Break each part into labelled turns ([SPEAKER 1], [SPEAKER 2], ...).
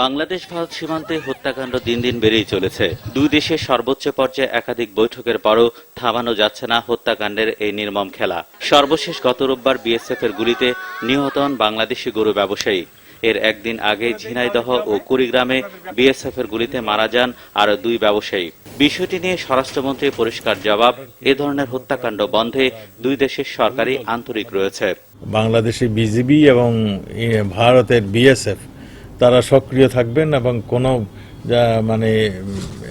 [SPEAKER 1] বাংলাদেশ ভারত সীমান্তে হত্যাকাণ্ড দিন দিন বেড়েই চলেছে। দুই দেশের সর্বোচ্চ পর্যায়ে একাধিক বৈঠকের পরও থামানো যাচ্ছে না হত্যাকাণ্ডের এই নির্মম খেলা। সর্বশেষ গত রোববার বিএসএফ এর গুলিতে নিহত হন বাংলাদেশি গরু ব্যবসায়ী। এর একদিন আগে ঝিনাইদহ ও কুড়িগ্রামে বিএসএফ এর গুলিতে মারা যান আরও দুই ব্যবসায়ী। বিষয়টি নিয়ে স্বরাষ্ট্রমন্ত্রী পরিষ্কার জবাব, এ ধরনের হত্যাকাণ্ড বন্ধে দুই দেশের সরকারই আন্তরিক রয়েছে।
[SPEAKER 2] বাংলাদেশি বিজিবি এবং ভারতের বিএসএফ তারা সক্রিয় থাকবেন এবং কোনো যা মানে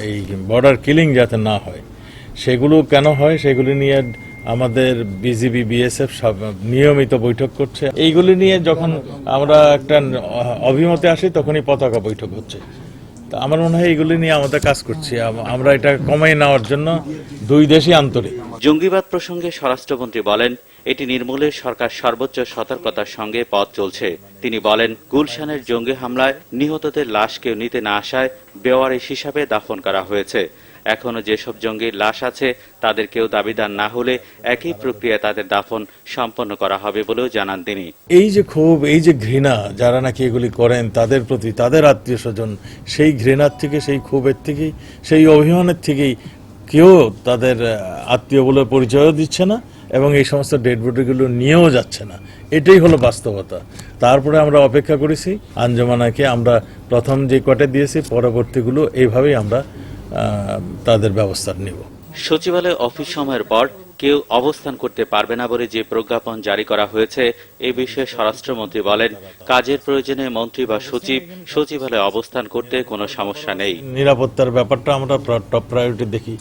[SPEAKER 2] এই বর্ডার কিলিং যাতে না হয়। সেগুলো কেন হয়? সেগুলি নিয়ে আমাদের বিজিবি, বিএসএফ সব নিয়মিত বৈঠক করছে। এইগুলি নিয়ে যখন আমরা একটা অভিমতে আসি, তখনই পতাকা বৈঠক হচ্ছে। তা আমার মনে হয় এগুলি নিয়ে আমাদের কাজ করছি। আমরা এটা কমাই নেওয়ার জন্য দুই দেশই আন্তরিক।
[SPEAKER 1] জঙ্গিবাদ প্রসঙ্গে স্বরাষ্ট্রমন্ত্রী বলেন এটি নির্মূলে সরকার সর্বোচ্চ সতর্কতার সঙ্গে পথ চলছে। তিনি বলেন, গুলশানের জঙ্গি হামলায় নিহতদের লাশ কেউ নিতে না আসায় বেওয়ারিশ হিসাবে দাফন করা হয়েছে। এখনও যেসব জঙ্গির লাশ আছে, তাদের কেউ দাবিদার না হলে একই প্রক্রিয়ায় তাদের দাফন সম্পন্ন করা হবে বলেও জানান তিনি।
[SPEAKER 2] এই যে ক্ষোভ, এই যে ঘৃণা যারা নাকি এগুলি করেন, তাদের প্রতি তাদের আত্মীয় স্বজন, সেই ঘৃণার থেকে, সেই ক্ষোভের থেকেই, সেই অভিমানের থেকেই কেউ তাদের আত্মীয় বলে পরিচয়ও দিচ্ছে না এবং এই সমস্ত ডেড বডিগুলো নিয়েও যাচ্ছে না। এটাই হলো বাস্তবতা। তারপরে আমরা অপেক্ষা করেছি আঞ্জমানাকে আমরা প্রথম যে কটে দিয়েছি পরবর্তীগুলো এইভাবেই আমরা তাদের ব্যবস্থা নেব।
[SPEAKER 1] সচিবালয় অফিস সময়ের পর কেউ অবস্থান করতে পারবে না বলে যে প্রজ্ঞাপন জারি করা হয়েছে এ বিষয়ে স্বরাষ্ট্রমন্ত্রী বলেন কাজের প্রয়োজনে মন্ত্রী বা সচিব সচিবালয়ে অবস্থান করতে কোনো সমস্যা নেই।
[SPEAKER 2] নিরাপত্তার ব্যাপারটা আমরা টপ প্রায়োরিটি দেখি।